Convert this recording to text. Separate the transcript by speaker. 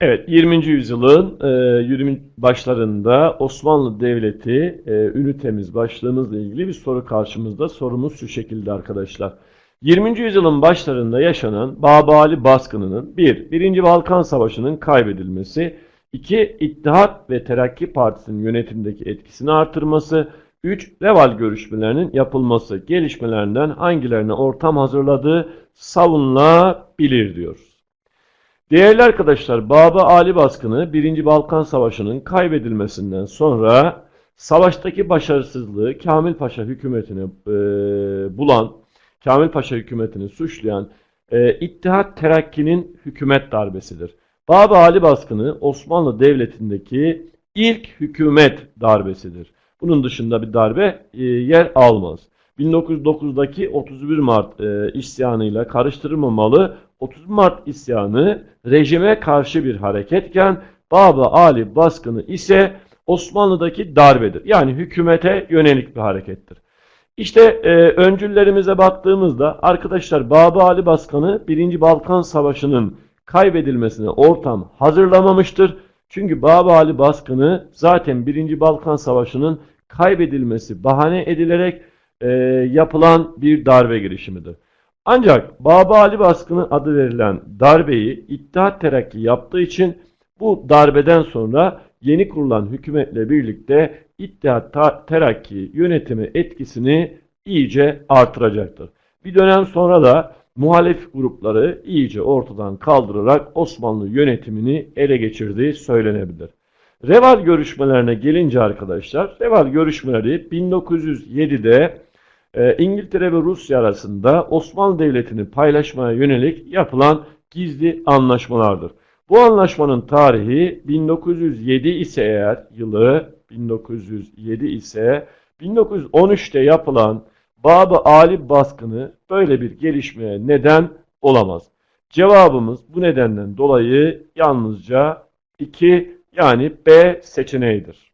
Speaker 1: Evet, 20. yüzyılın e, 20 başlarında Osmanlı Devleti e, ünitemiz başlığımızla ilgili bir soru karşımızda. Sorumuz şu şekilde arkadaşlar. 20. yüzyılın başlarında yaşanan Babali baskınının 1. Birinci Balkan Savaşı'nın kaybedilmesi 2. İttihat ve Terakki Partisi'nin yönetimdeki etkisini artırması 3. Reval görüşmelerinin yapılması gelişmelerinden hangilerine ortam hazırladığı savunulabilir diyoruz. Değerli arkadaşlar, Baba Ali baskını 1. Balkan Savaşı'nın kaybedilmesinden sonra savaştaki başarısızlığı Kamil Paşa hükümetini e, bulan, Kamil Paşa hükümetini suçlayan e, İttihat Terakki'nin hükümet darbesidir. Baba Ali baskını Osmanlı Devleti'ndeki ilk hükümet darbesidir. Bunun dışında bir darbe e, yer almaz. 1909'daki 31 Mart e, isyanıyla karıştırılmamalı 30 Mart isyanı rejime karşı bir hareketken Baba Ali baskını ise Osmanlı'daki darbedir. Yani hükümete yönelik bir harekettir. İşte e, öncüllerimize baktığımızda arkadaşlar Baba Ali baskını 1. Balkan Savaşı'nın kaybedilmesine ortam hazırlamamıştır. Çünkü Baba Ali baskını zaten 1. Balkan Savaşı'nın kaybedilmesi bahane edilerek e, yapılan bir darbe girişimidir. Ancak Baba Ali baskını adı verilen darbeyi İttihat Terakki yaptığı için bu darbeden sonra yeni kurulan hükümetle birlikte İttihat Terakki yönetimi etkisini iyice artıracaktır. Bir dönem sonra da muhalif grupları iyice ortadan kaldırarak Osmanlı yönetimini ele geçirdiği söylenebilir. Reval görüşmelerine gelince arkadaşlar, Reval görüşmeleri 1907'de e, İngiltere ve Rusya arasında Osmanlı Devleti'ni paylaşmaya yönelik yapılan gizli anlaşmalardır. Bu anlaşmanın tarihi 1907 ise eğer yılı 1907 ise 1913'te yapılan Babı Ali baskını böyle bir gelişmeye neden olamaz. Cevabımız bu nedenden dolayı yalnızca 2 yani B seçeneğidir.